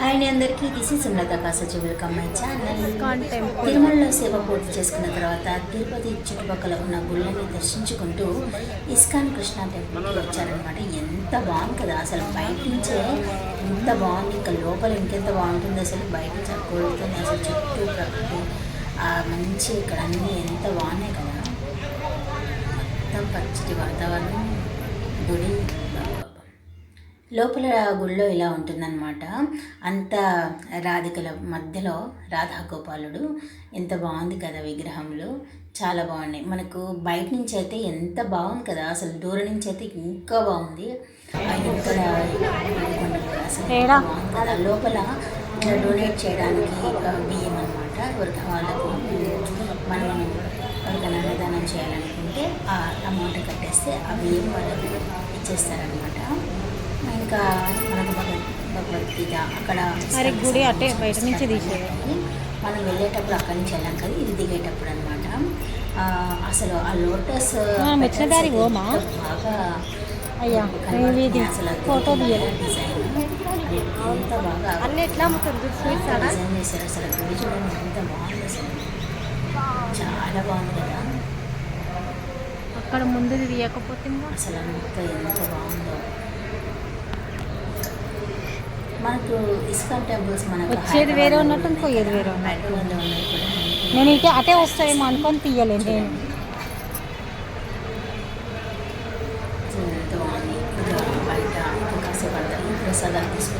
Hi అండి అందరికీ. This is Sumalatha Kasachi welcome my channel. తిరుమలలో సేవ పూర్తి చేసుకున్న తర్వాత తిరుపతి చుట్టుపక్కల ఉన్న గుళ్ళని దర్శించుకుంటూ ఇస్కాన్ కృష్ణ టెంపుల్కి వచ్చారనమాట ఎంత బాగుంది కదా. అసలు బయట నుంచే ఎంత బాగుంది. ఇంకా లోపల ఇంకెంత బాగుంటుంది అసలు. బయట నుంచి ఆ కోరుతుంది అసలు చుట్టూ ప్రకృతి ఆ మంచి ఇక్కడ అన్నీ ఎంత బాగున్నాయి కదా. మొత్తం పచ్చటి వాతావరణం గుడి. లోపల గుళ్ళో ఇలా ఉంటుందన్నమాట. అంత రాధికల మధ్యలో రాధాగోపాలుడు ఎంత బాగుంది కదా విగ్రహంలో. చాలా బాగున్నాయి. మనకు బయట నుంచి అయితే ఎంత బాగుంది కదా. అసలు దూరం నుంచి అయితే ఇంకా బాగుంది. ఇక్కడ కదా లోపల ఇట్లా డొనేట్ చేయడానికి బియ్యం అనమాట ఎవరికి వాళ్ళకు మనం ఎవరికైనా అన్నదానం చేయాలనుకుంటే ఆ అమౌంట్ కట్టేస్తే ఆ బియ్యం వాళ్ళకి ఇచ్చేస్తారనమాట ఇంకా మనకు భగవద్ భగవద్గీత అక్కడ గుడి అటే బయట నుంచి తీసేది. మనం వెళ్ళేటప్పుడు అక్కడి నుంచి వెళ్ళాం కదా ఇది దిగేటప్పుడు అనమాట అసలు ఆ లోటస్ వచ్చిన దారి? బాగా అయ్యా ఫోటో డిజైన్. ఎంత బాగా అన్నీ ఎట్లా అమ్ముతుంది స్వీట్స్ డిజైన్ చేశారు అసలు గుడి చూడండి ఎంత బాగుంది అసలు. చాలా బాగుంది కదా. అక్కడ ముందుది తీయకపోతే అసలు అంత ఎంత బాగుందో మనకు ఇస్కాన్ టెంపుల్స్ మనకు వచ్చేది వేరే ఉన్నట్టు పోయేది వేరే ఉన్నట్టు. ఉన్నాయి నేను ఇటే అటే వస్తాయేమో అనుకొని తీయలేదు. నేను ప్రసాదాలు తీసుకొని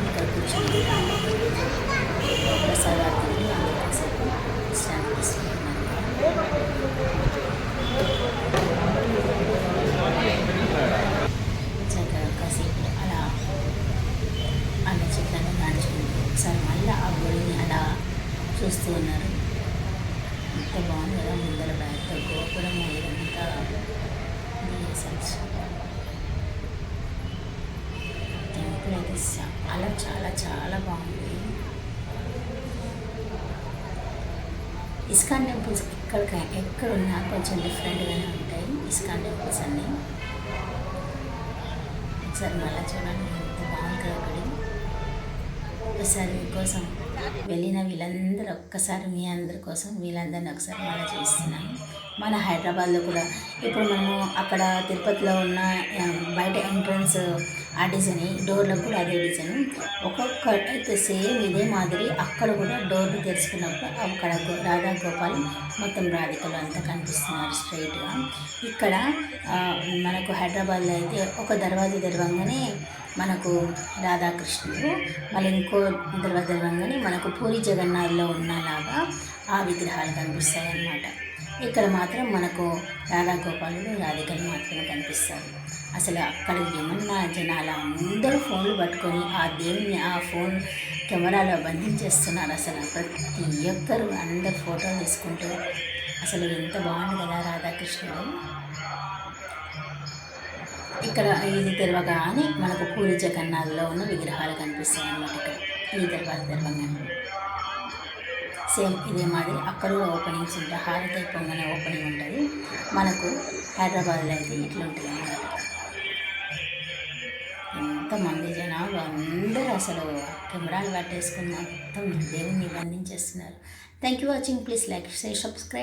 చూస్తూ ఉన్నారు ఎంత బాగుంది కదా ముందర బ్యాగ్తో గోపురం ఇదంతా టెంపుల్ అయితే చాలా చాలా చాలా బాగుంది. ఇస్కాన్ టెంపుల్స్ ఎక్కడికి ఎక్కడున్నా కొంచెం డిఫరెంట్గానే ఉంటాయి. ఇస్కాన్ టెంపుల్స్ అన్నీ. ఒకసారి మళ్ళీ చూడండి. ఎంత బాగుంది కదా ఒకసారి మీకోసం వెళ్ళిన వీళ్ళందరూ ఒక్కసారి మీ అందరి కోసం వీళ్ళందరినీ ఒకసారి మళ్ళీ చూస్తున్నాను. మన హైదరాబాద్లో కూడా ఇప్పుడు మనము అక్కడ తిరుపతిలో ఉన్న బయట ఎంట్రన్స్ ఆ డిజైన్ డోర్లకు కూడా అదే డిజైన్. ఒక్కొక్క అయితే సేమ్ ఇదే మాదిరి అక్కడ కూడా డోర్లు తెరుచుకున్నప్పుడు అక్కడ రాధా గోపాల్ మొత్తం రాధికలు అంతా కనిపిస్తున్నారు స్ట్రైట్గా. ఇక్కడ మనకు హైదరాబాద్లో అయితే ఒక దర్వాజా తెరవంగానే మనకు రాధాకృష్ణుడు మళ్ళీ ఇంకో దర్వాజా తెరవంగానే మనకు పూరి జగన్నాథ్లో ఉన్నలాగా ఆ విగ్రహాలు కనిపిస్తాయి అన్నమాట ఇక్కడ మాత్రం మనకు రాధాగోపాలుడు రాధికలు మాత్రమే కనిపిస్తారు. అసలు అక్కడ ఏమన్నా జనాలు అందరూ ఫోన్లు పట్టుకొని ఆ దేవుని ఆ ఫోన్ కెమెరాలో బంధించేస్తున్నారు. అసలు ప్రతి ఒక్కరు అందరు ఫోటోలు తీసుకుంటూ అసలు ఎంత బాగుంది కదా రాధాకృష్ణుడు. ఇక్కడ ఇది తెరవగానే మనకు పూరి జగన్నాథ్లో ఉన్న విగ్రహాలు కనిపిస్తాయి అన్నమాట ఇక్కడ. ఈ తర్వాత తెరవగానే సేమ్ ఇదే మాదిరి అక్కడ కూడా ఓపెనింగ్స్ ఉంటాయి హారతి అయిపోగానే ఓపెనింగ్ ఉంటుంది. మనకు హైదరాబాద్లో అయితే ఇట్లా ఉంటుంది అన్నమాట. ఎంతమంది జనాలు అందరూ అసలు కెమెరాలు పట్టేసుకుని మొత్తం దేవుణ్ణి బంధించేస్తున్నారు. Thank you watching please like share subscribe